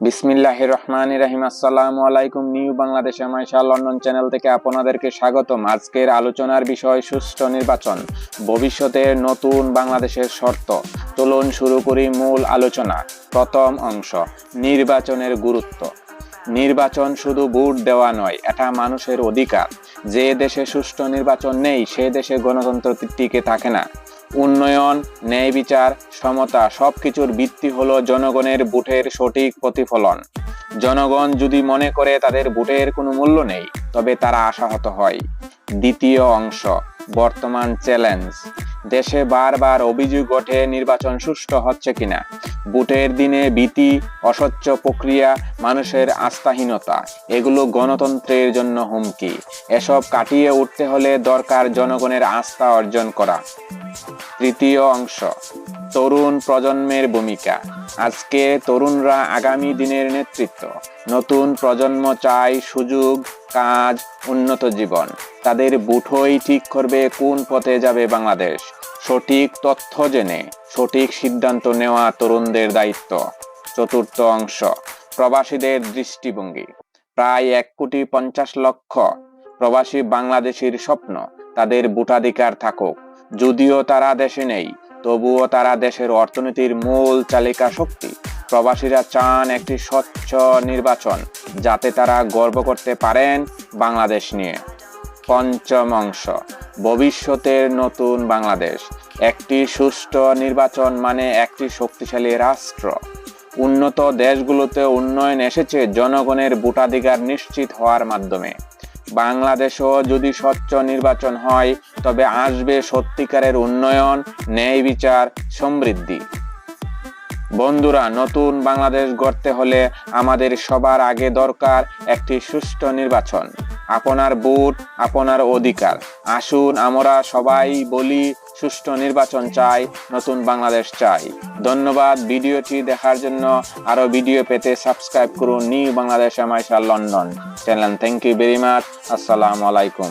বিসমিল্লাহ রহমান রাহিম। আসসালামু আলাইকুম, new Bangladesh Maisha London channel থেকে আপনাদেরকে স্বাগতম। আজকের আলোচনার বিষয়, সুষ্ঠু নির্বাচন ভবিষ্যতের নতুন বাংলাদেশের শর্ত। চলুন শুরু করি মূল আলোচনা। প্রথম অংশ, নির্বাচনের গুরুত্ব। নির্বাচন শুধু ভোট দেওয়া নয়, এটা মানুষের অধিকার। যে দেশে সুষ্ঠু নির্বাচন নেই, সে দেশে গণতন্ত্র টিকে থাকে না। উন্নয়ন, ন্যায় বিচার, সমতা সবকিছুর ভিত্তি হলো জনগণের বুটের সঠিক প্রতিফলন। জনগণ যদি মনে করে তাদের বুটের কোনো মূল্য নেই, তবে তারা আশাহত হয়। দ্বিতীয় অংশ, বর্তমান চ্যালেঞ্জ। দেশে বারবার অভিযোগ ওঠে নির্বাচন সুষ্ঠু হচ্ছে কিনা। বুটের দিনে ভীতি অস্বচ্ছ প্রক্রিয়া, মানুষের আস্থাহীনতা, এগুলো গণতন্ত্রের জন্য হুমকি। এসব কাটিয়ে উঠতে হলে দরকার জনগণের আস্থা অর্জন করা। তৃতীয় অংশ, তরুণ প্রজন্মের ভূমিকা। আজকে তরুণরা আগামী দিনের নেতৃত্ব। নতুন প্রজন্ম চায় সুযোগ, কাজ, উন্নত জীবন। তাদের বুঠোই ঠিক করবে কোন পথে যাবে বাংলাদেশ। সঠিক তথ্য জেনে, সঠিক সিদ্ধান্ত নেওয়া তরুণদের দায়িত্ব। চতুর্থ অংশ, প্রবাসীদের দৃষ্টিভঙ্গি। প্রায় এক কোটি পঞ্চাশ লক্ষ প্রবাসী বাংলাদেশির স্বপ্ন তাদের ভোটাধিকার থাকুক। যদিও তারা দেশে নেই, তবুও তারা দেশের অর্থনীতির মূল চালিকা শক্তি। প্রবাসীরা চান একটি স্বচ্ছ নির্বাচন, যাতে তারা গর্ব করতে পারেন বাংলাদেশ নিয়ে। পঞ্চম অংশ, ভবিষ্যতের নতুন বাংলাদেশ। একটি সুষ্ঠু নির্বাচন মানে একটি শক্তিশালী রাষ্ট্র। উন্নত দেশগুলোতে উন্নয়ন এসেছে জনগণের ভোটাধিকার নিশ্চিত হওয়ার মাধ্যমে। বাংলাদেশও যদি স্বচ্ছ নির্বাচন হয়, তবে আসবে সত্যিকারের উন্নয়ন, ন্যায় বিচার, সমৃদ্ধি। বন্ধুরা, নতুন বাংলাদেশ গড়তে হলে আমাদের সবার আগে দরকার একটি সুষ্ঠু নির্বাচন। আপনার ভোট আপনার অধিকার। আসুন, আমরা সবাই বলি, সুষ্ঠু নির্বাচন চাই, নতুন বাংলাদেশ চাই। ধন্যবাদ ভিডিওটি দেখার জন্য। আরও ভিডিও পেতে সাবস্ক্রাইব করুন new Bangladesh Maisha London channel. Thank you very much আসসালামু আলাইকুম.